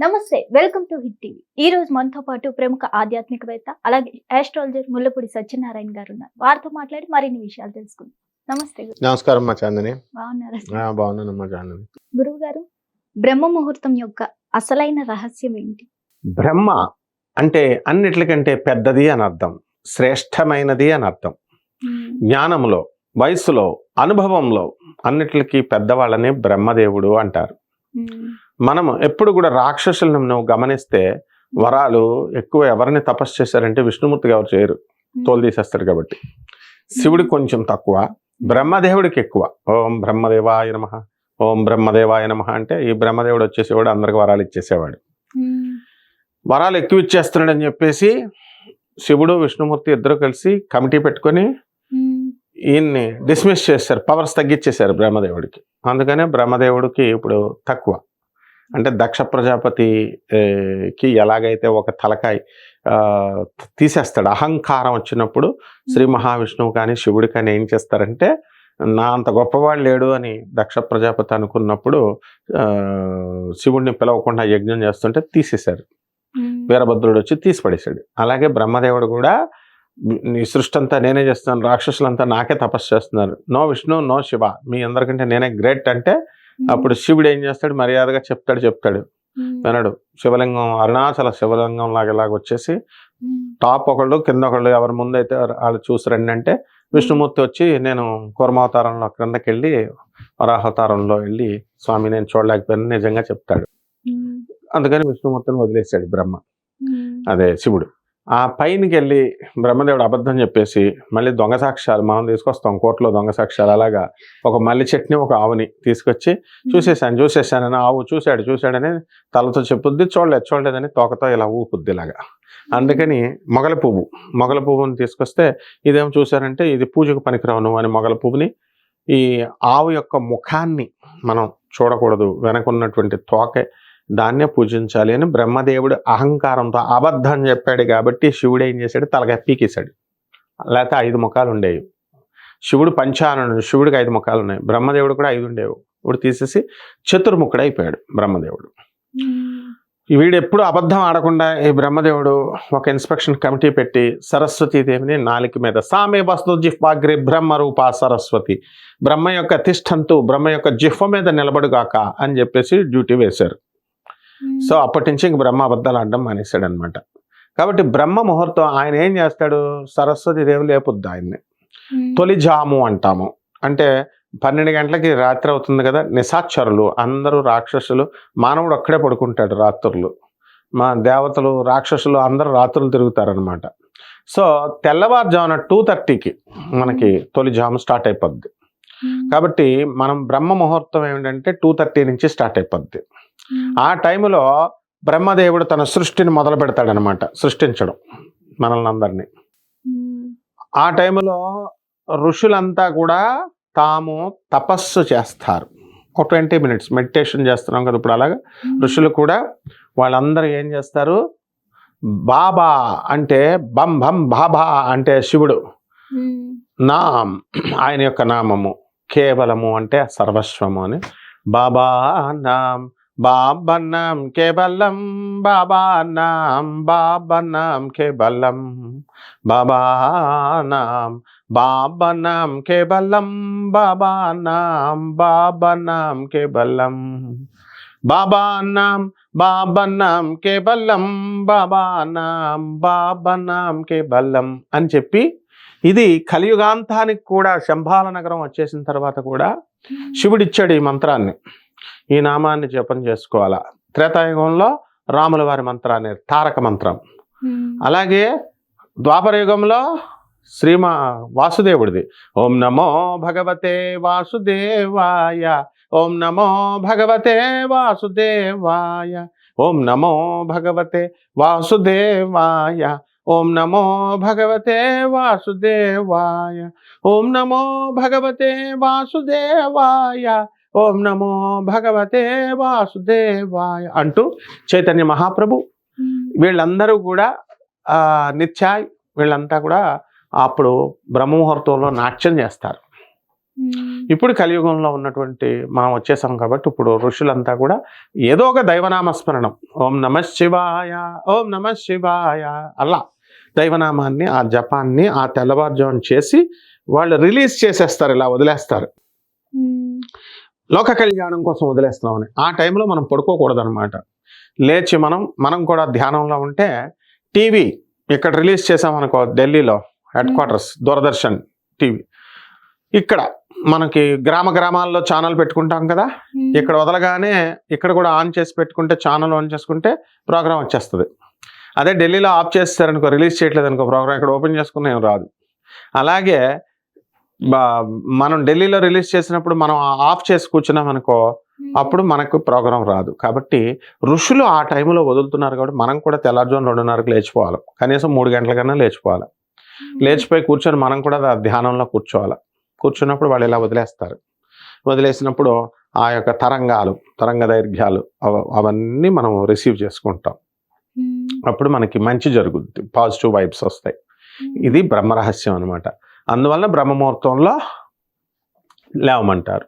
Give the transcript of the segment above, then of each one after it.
నమస్తే welcome to hit TV. ఈ రోజు మనతో పాటు ప్రముఖ ఆధ్యాత్మికవేత్త అలాగే ఆస్ట్రాలజర్ ముల్లపూడి సత్యనారాయణ గారు ఉన్నారు. వారితో మాట్లాడి మరిన్ని విషయాలు తెలుసుకుందాం. నమస్తే గురు- నమస్కారం మా చాందని. బాగున్నారా? ఆ, బాగున్నానమ్మా చాందని. గురువు గారు బ్రహ్మ ముహూర్తం యొక్క అసలైన రహస్యం ఏంటి? బ్రహ్మ అంటే అన్నిటికంటే పెద్దది అని అర్థం శ్రేష్టమైనది అని అర్థం. జ్ఞానంలో వయసులో అనుభవంలో అన్నిటికీ పెద్దవాళ్ళని బ్రహ్మదేవుడు అంటారు. మనం ఎప్పుడు కూడా రాక్షసులను నువ్వు గమనిస్తే వరాలు ఎక్కువ ఎవరిని తపస్సు చేశారంటే విష్ణుమూర్తికి ఎవరు చేయరు తోలు తీసేస్తాడు కాబట్టి. శివుడికి కొంచెం తక్కువ బ్రహ్మదేవుడికి ఎక్కువ. ఓం బ్రహ్మదేవాయ నమ ఓం బ్రహ్మదేవాయ నమ అంటే ఈ బ్రహ్మదేవుడు వచ్చేసేవాడు అందరికి వరాలు ఇచ్చేసేవాడు. వరాలు ఎక్కువ ఇచ్చేస్తున్నాడు అని చెప్పేసి శివుడు విష్ణుమూర్తి ఇద్దరు కలిసి కమిటీ పెట్టుకొని. ఈయన్ని డిస్మిస్ చేశారు పవర్స్ తగ్గించేశారు బ్రహ్మదేవుడికి. అందుకనే బ్రహ్మదేవుడికి ఇప్పుడు తక్కువ. అంటే దక్ష ప్రజాపతి ఏ, కి ఎలాగైతే ఒక తలకాయ తీసేస్తాడు అహంకారం వచ్చినప్పుడు శ్రీ మహావిష్ణువు కానీ శివుడు కానీ ఏం చేస్తారంటే నా అంత గొప్పవాడు లేడు అని దక్ష ప్రజాపతి అనుకున్నప్పుడు శివుడిని పిలవకుండా యజ్ఞం చేస్తుంటే తీసేశారు. వీరభద్రుడు వచ్చి తీసి పడేశాడు అలాగే బ్రహ్మదేవుడు కూడా నీ సృష్టి అంతా నేనే చేస్తున్నాను రాక్షసులంతా నాకే తపస్సు చేస్తున్నారు. నో విష్ణు నో శివ మీ అందరికంటే నేనే గ్రేట్ అంటే అప్పుడు శివుడు ఏం చేస్తాడు మర్యాదగా చెప్తాడు చెప్తాడు. వినడు శివలింగం అరుణాచల శివలింగం లాగా ఇలాగ వచ్చేసి. టాప్ ఒకళ్ళు కింద ఒకళ్ళు ఎవరి ముందు అయితే వాళ్ళు చూసి రండి అంటే విష్ణుమూర్తి వచ్చి నేను కూర్మావతారంలో క్రిందకి వెళ్ళి వరాహవతారంలో వెళ్ళి స్వామి నేను చూడలేకపోయాను నిజంగా చెప్తాడు. అందుకని విష్ణుమూర్తిని వదిలేశాడు బ్రహ్మ. అదే శివుడు ఆ పైనకి వెళ్ళి బ్రహ్మదేవుడు అబద్ధం చెప్పేసి మళ్ళీ దొంగ సాక్ష్యాలు మనం తీసుకొస్తాం కోర్టులో దొంగ సాక్ష్యాలు అలాగా. ఒక మల్లి చెట్టుని ఒక ఆవుని తీసుకొచ్చి చూసేసాను చూసేసానని ఆవు చూశాడు చూశాడని తలతో చెప్పుద్ది చూడలేదు చూడలేదని తోకతో ఇలా ఊపుద్ది ఇలాగా. అందుకని మొగల పువ్వు మొగల పువ్వుని తీసుకొస్తే ఇదేం చూశారంటే ఇది పూజకు పనికిరావు నువ్వు అని మొగల పువ్వుని ఈ ఆవు యొక్క ముఖాన్ని మనం చూడకూడదు వెనకున్నటువంటి తోక దాన్నే పూజించాలి అని బ్రహ్మదేవుడు అహంకారంతో అబద్ధం చెప్పాడు కాబట్టి శివుడు ఏం చేశాడు? తలకాయ పీకేశాడు లేకపోతే ఐదు ముఖాలు ఉండేవి. శివుడు పంచాననుడు శివుడికి ఐదు ముఖాలు ఉన్నాయి. బ్రహ్మదేవుడు కూడా ఐదు ఉండేవి. ఇప్పుడు తీసేసి చతుర్ముఖుడు అయిపోయాడు బ్రహ్మదేవుడు. మ్మ్. వీడు ఎప్పుడు అబద్ధం ఆడకుండా ఈ బ్రహ్మదేవుడు ఒక ఇన్స్పెక్షన్ కమిటీ పెట్టి సరస్వతి దేవిని నాలిక మీద సామే వస్తు జిహ్వాగ్రి బ్రహ్మ రూప సరస్వతి. బ్రహ్మ యొక్క తిష్టంతు బ్రహ్మ యొక్క జిహ్వ మీద నిలబడుగాక అని చెప్పేసి డ్యూటీ వేశారు. సో అప్పటి నుంచి ఇంక బ్రహ్మ అబద్ధాలు ఆడడం మానేశాడు అనమాట కాబట్టి బ్రహ్మ ముహూర్తం ఆయన ఏం చేస్తాడు? సరస్వతి దేవి లేపుద్ది ఆయన్ని. మ్మ్. తొలి జాము అంటాము. అంటే పన్నెండు గంటలకి రాత్రి అవుతుంది కదా నిశాచరులు అందరూ రాక్షసులు మానవుడు అక్కడే పడుకుంటాడు రాత్రులు. మా దేవతలు రాక్షసులు అందరూ రాత్రులు తిరుగుతారనమాట. సో తెల్లవారుజామున టూ థర్టీకి మనకి తొలి జాము స్టార్ట్ అయిపోద్ది. కాబట్టి మనం బ్రహ్మ ముహూర్తం ఏమిటంటే టూ థర్టీ నుంచి స్టార్ట్ అయిపోద్ది. ఆ టైంలో బ్రహ్మదేవుడు తన సృష్టిని మొదలు పెడతాడనమాట సృష్టించడం మనల్ని అందరినీ. ఆ టైంలో ఋషులంతా కూడా తాము తపస్సు చేస్తారు. ఒక ట్వంటీ మినిట్స్ మెడిటేషన్ చేస్తున్నాం కదా ఇప్పుడు అలాగా. ఋషులు కూడా వాళ్ళందరూ ఏం చేస్తారు? బాబా అంటే బం బం బాబా అంటే శివుడు. నామ్ ఆయన యొక్క నామము. కేవలము అంటే సర్వస్వము అని. బాబా నామ్ బాబా నామ్ కేవలం బాబా నామ్ బాబా నామ్ కేవలం బాబా నామ్ బాబా నామ్ కేవలం బాబా నామ్ బాబా నామ్ కేవలం బాబా నామ్ బాబా నామ్ కేవలం బాబా నామ్ బాబా నామ్ కేవలం అని చెప్పి ఇది కలియుగాంతానికి కూడా శంభాల నగరం వచ్చేసిన తర్వాత కూడా శివుడిచ్చాడు ఈ మంత్రాన్ని. ఈ నామాన్ని జపం చేసుకోవాలా? త్రేతాయుగంలో రాముల వారి మంత్రాన్ని తారక మంత్రం. మ్మ్. అలాగే ద్వాపర యుగంలో శ్రీమా వాసుదేవుడిది. ఓం నమో భగవతే వాసుదేవాయ. ఓం నమో భగవతే వాసుదేవాయ. ఓం నమో భగవతే వాసుదేవాయ. ఓం నమో భగవతే వాసుదేవాయ. ఓం నమో భగవతే వాసుదేవాయ. ఓం నమో భగవతే వాసుదేవాయ అంటూ చైతన్య మహాప్రభు మ్మ్. వీళ్ళందరూ కూడా నిత్యాయ్ వీళ్ళంతా కూడా అప్పుడు బ్రహ్మముహూర్తంలో నాట్యం చేస్తారు ఉమ్. ఇప్పుడు కలియుగంలో ఉన్నటువంటి మనం వచ్చేసాం కాబట్టి ఇప్పుడు ఋషులంతా కూడా ఏదో ఒక దైవనామస్మరణం ఓం నమ శివాయ ఓం నమ శివాయ అలా దైవనామాన్ని ఆ జపాన్ని ఆ తెల్లవారుజామున చేసి వాళ్ళు రిలీజ్ చేసేస్తారు ఇలా వదిలేస్తారు. లోక కళ్యాణం కోసం వదిలేస్తున్నామని. ఆ టైంలో మనం పడుకోకూడదు అనమాట లేచి మనం మనం కూడా ధ్యానంలో ఉంటే టీవీ ఇక్కడ రిలీజ్ చేసామనుకో ఢిల్లీలో హెడ్ క్వార్టర్స్ దూరదర్శన్ టీవీ. ఇక్కడ మనకి గ్రామ గ్రామాల్లో ఛానల్ పెట్టుకుంటాం కదా. ఇక్కడ వదలగానే ఇక్కడ కూడా ఆన్ చేసి పెట్టుకుంటే ఛానల్ ఆన్ చేసుకుంటే ప్రోగ్రామ్ వచ్చేస్తుంది. అదే ఢిల్లీలో ఆఫ్ చేస్తారనుకో రిలీజ్ చేయట్లేదు అనుకో ప్రోగ్రామ్ ఇక్కడ ఓపెన్ చేసుకున్న ఏం రాదు. అలాగే మనం ఢిల్లీలో రిలీజ్ చేసినప్పుడు మనం ఆఫ్ చేసి కూర్చున్నాం అనుకో. అప్పుడు మనకు ప్రోగ్రామ్ రాదు. కాబట్టి ఋషులు ఆ టైంలో వదులుతున్నారు కాబట్టి మనం కూడా తెల్లారుజాము రెండున్నరకు లేచిపోవాలి. కనీసం మూడు గంటల కన్నా లేచిపోవాలి లేచిపోయి కూర్చొని మనం కూడా ధ్యానంలో కూర్చోవాలి. కూర్చున్నప్పుడు వాళ్ళు ఇలా వదిలేస్తారు. వదిలేసినప్పుడు ఆ యొక్క తరంగాలు తరంగ దైర్ఘ్యాలు అవ- అవన్నీ మనం రిసీవ్ చేసుకుంటాం. అప్పుడు మనకి మంచి జరుగుద్ది. పాజిటివ్ వైబ్స్ వస్తాయి. ఇది బ్రహ్మరహస్యం అనమాట అందువల్ల బ్రహ్మముహూర్తంలో లేవమంటారు.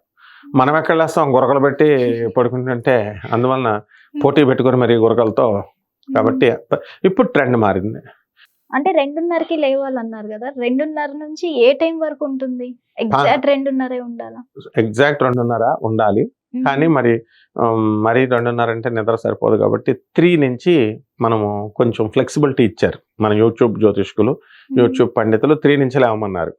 మనం ఎక్కడ లేస్తాం? గురకలు పెట్టి పడుకుంటుంటే అందువలన పోటీ పెట్టుకుని మరి గురకలతో కాబట్టి ఇప్పుడు ట్రెండ్ మారింది. అంటే రెండున్నరకి లేవాలన్నారు కదా. రెండున్నర నుంచి ఏ టైం వరకు ఉంటుంది? ఎగ్జాక్ట్ రెండున్నరే ఉండాలా? ఎగ్జాక్ట్ రెండున్నర ఉండాలి. కానీ మరి మరీ రెండున్నర అంటే నిద్ర సరిపోదు కాబట్టి త్రీ నుంచి మనము కొంచెం ఫ్లెక్సిబిలిటీ ఇచ్చారు మన యూట్యూబ్ జ్యోతిష్కులు. యూట్యూబ్ పండితులు త్రీ నుంచి లేవమన్నారు.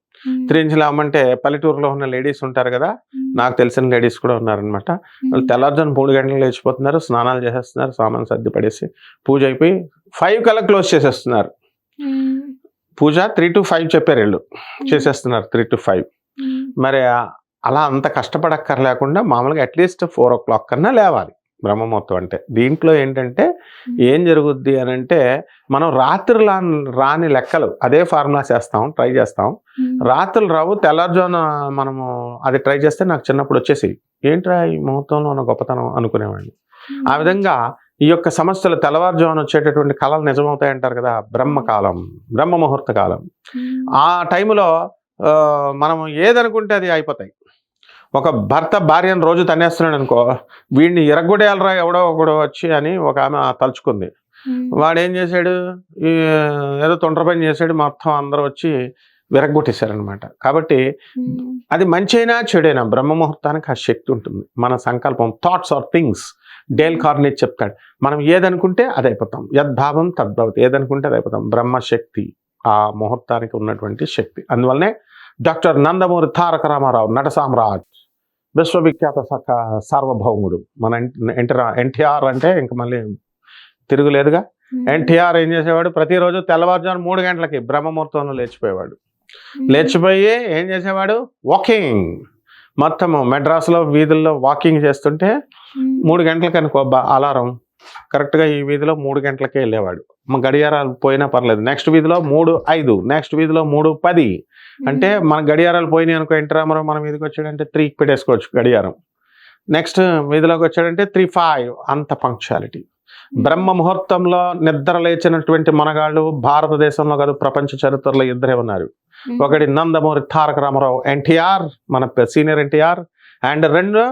త్రీ నుంచి లేవమంటే పల్లెటూరులో ఉన్న లేడీస్ ఉంటారు కదా. నాకు తెలిసిన లేడీస్ కూడా ఉన్నారనమాట వాళ్ళు ఉమ్. తెల్లారుజాము మూడు గంటలు లేచిపోతున్నారు స్నానాలు చేసేస్తున్నారు సామాన్ సర్ది పడేసి పూజ అయిపోయి ఫైవ్ కల్లా క్లోజ్ చేసేస్తున్నారు. పూజ త్రీ టు ఫైవ్ చెప్పారు వీళ్ళు చేసేస్తున్నారు త్రీ టు ఫైవ్. మరి అలా అంత కష్టపడక్కర్లేకుండా మామూలుగా అట్లీస్ట్ ఫోర్ ఓ క్లాక్ కన్నా లేవాలి బ్రహ్మముహూర్తం అంటే. దీంట్లో ఏంటంటే ఏం జరుగుద్ది అని అంటే మనం రాత్రి రాని లెక్కలు అదే ఫార్ములా చేస్తాం ట్రై చేస్తాం. రాత్రులు రావు తెల్లారుజామున మనము అది ట్రై చేస్తే నాకు చిన్నప్పుడు వచ్చేసి ఏంట్రా ఈ ముహూర్తంలో ఉన్న గొప్పతనం అనుకునేవాడిని. ఆ విధంగా ఈ యొక్క సమస్యలు తెల్లవారుజామున వచ్చేటటువంటి కళలు నిజమవుతాయి అంటారు కదా బ్రహ్మకాలం బ్రహ్మ ముహూర్త కాలం. ఆ టైంలో మనం ఏదనుకుంటే అది అయిపోతాయి. ఒక భర్త భార్యను రోజు తన్నేస్తున్నాడు అనుకో వీడిని ఎరగొడేయాలరా ఎవడో ఒకడు వచ్చి అని ఒక ఆమె తలుచుకుంది. వాడు ఏం చేశాడు? ఏదో తొండ్ర పని చేశాడు మొత్తం అందరూ వచ్చి విరగొట్టేశారనమాట కాబట్టి. అది మంచైనా చెడైనా బ్రహ్మ ముహూర్తానికి ఆ శక్తి ఉంటుంది. మన సంకల్పం thoughts are things Dale Carnegie చెప్తాడు. మనం ఏదనుకుంటే అది అయిపోతాం. యద్భావం తద్భవతి. ఏదనుకుంటే అది అయిపోతాం. బ్రహ్మశక్తి ఆ ముహూర్తానికి ఉన్నటువంటి శక్తి. అందువల్లనే డాక్టర్ నందమూరి తారక రామారావు నట సామ్రాజ్ విశ్వవిఖ్యాత సక సార్వభౌముడు మన ఎన్టీఆర్ ఎన్టీఆర్ అంటే ఇంక మళ్ళీ తిరుగులేదుగా. ఎన్టీఆర్ ఏం చేసేవాడు ప్రతిరోజు తెల్లవారుజాము మూడు గంటలకి బ్రహ్మముహూర్తంలో లేచిపోయేవాడు. లేచిపోయి ఏం చేసేవాడు వాకింగ్ మొత్తము మెడ్రాస్లో వీధుల్లో వాకింగ్ చేస్తుంటే. మూడు గంటలకు అనుకో బ- అలారం కరెక్ట్గా ఈ వీధిలో మూడు గంటలకే వెళ్ళేవాడు. మా గడియారాలు పోయినా పర్లేదు. నెక్స్ట్ వీధిలో మూడు ఐదు నెక్స్ట్ వీధిలో మూడు పది. అంటే మన గడియారాలు పోయినాయి అనుకో ఎన్టీ రామారావు మన మీదకి వచ్చాడంటే త్రీకి పెట్టేసుకోవచ్చు గడియారం. నెక్స్ట్ వీధిలోకి వచ్చాడంటే త్రీ ఫైవ్ అంత పంక్చువాలిటీ. బ్రహ్మ ముహూర్తంలో నిద్ర లేచినటువంటి మనగాళ్ళు భారతదేశంలో కాదు ప్రపంచ చరిత్రలో ఇద్దరే ఉన్నారు. ఒకటి నందమూరి తారక రామారావు ఎన్టీఆర్ మన సీనియర్ ఎన్టీఆర్ అండ్ రెండు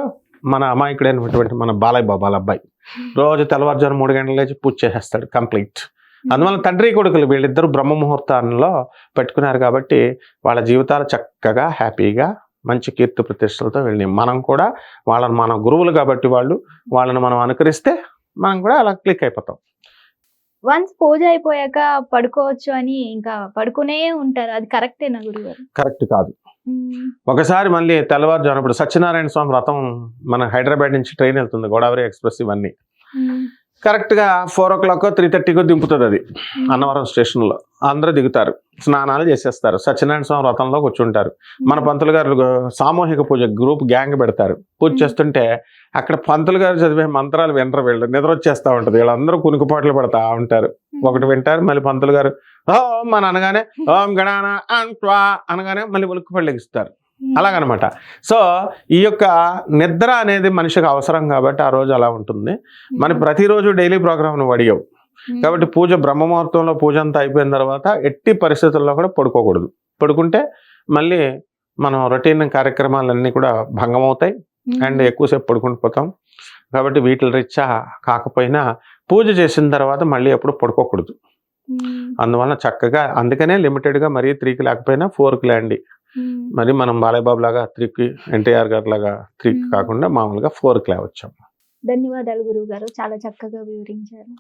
మన అమాయకుడైనటువంటి మన బాలయ్య బాబు వాళ్ళ అబ్బాయి. రోజు తెల్లవారుజాము మూడు గంటలు లేచి పూజ చేసేస్తాడు కంప్లీట్. అందువల్ల తండ్రి కొడుకులు వీళ్ళిద్దరు బ్రహ్మ ముహూర్తాల్లో పెట్టుకున్నారు కాబట్టి వాళ్ళ జీవితాలు చక్కగా హ్యాపీగా మంచి కీర్తి ప్రతిష్టలతో వెళ్ళినాయి. మనం కూడా వాళ్ళని మన గురువులు కాబట్టి వాళ్ళు వాళ్ళని మనం అనుకరిస్తే మనం కూడా అలా క్లిక్ అయిపోతాం. వన్స్ పూజ అయిపోయాక పడుకోవచ్చు అని ఇంకా పడుకునే ఉంటారు. అది కరెక్టేనా గురుగారు? కరెక్ట్ కాదు. ఒకసారి మళ్ళీ తెల్లవారుజాము ఇప్పుడు సత్యనారాయణ స్వామి వ్రతం మన హైదరాబాద్ నుంచి ట్రైన్ వెళ్తుంది గోదావరి ఎక్స్ప్రెస్ ఇవన్నీ. కరెక్ట్గా ఫోర్ ఓ క్లాక్ త్రీ థర్టీకో దింపుతుంది అది. అన్నవరం స్టేషన్లో. అందరూ దిగుతారు స్నానాలు చేసేస్తారు సత్యనారాయణ స్వామి వ్రతంలో కూర్చుంటారు. మన పంతులు గారు సామూహిక పూజ గ్రూప్ గ్యాంగ్ పెడతారు. పూజ చేస్తుంటే అక్కడ పంతులు గారు చదివే మంత్రాలు వినరు వీళ్ళు. నిద్ర వచ్చేస్తూ ఉంటుంది. వీళ్ళందరూ కునుకుపాట్లు పడతా ఉంటారు. ఒకటి వింటారు మళ్ళీ పంతులు గారు ఓం అని అనగానే ఓం గణాన అంట్వా అనగానే మళ్ళీ ఉలిక్కి లెగిస్తారు ఉమ్. అలాగనమాట. సో ఈ యొక్క నిద్ర అనేది మనిషికి అవసరం కాబట్టి ఆ రోజు అలా ఉంటుంది. మన ప్రతిరోజు డైలీ ప్రోగ్రామ్ నువ్వు అడిగావు ఉమ్. కాబట్టి పూజ బ్రహ్మముహూర్తంలో పూజ అంతా అయిపోయిన తర్వాత ఎట్టి పరిస్థితుల్లో కూడా పడుకోకూడదు. పడుకుంటే మళ్ళీ మనం రొటీన్ కార్యక్రమాలన్నీ కూడా భంగం అవుతాయి ఉమ్. అండ్ ఎక్కువసేపు పడుకుంటూ పోతాం. కాబట్టి వీటి రీత్యా కాకపోయినా పూజ చేసిన తర్వాత మళ్ళీ ఎప్పుడు పడుకోకూడదు. అందువల్ల చక్కగా అందుకనే లిమిటెడ్గా మరీ త్రీకి లేకపోయినా ఫోర్కి లేండి. మరి మనం బాలయ్యబాబు లాగా త్రీకి ఎన్టీఆర్ గారి లాగా త్రీకి. కాకుండా మామూలుగా ఫోర్కి లేవచ్చాం. ధన్యవాదాలు గురువు గారు చాలా చక్కగా వివరించారు.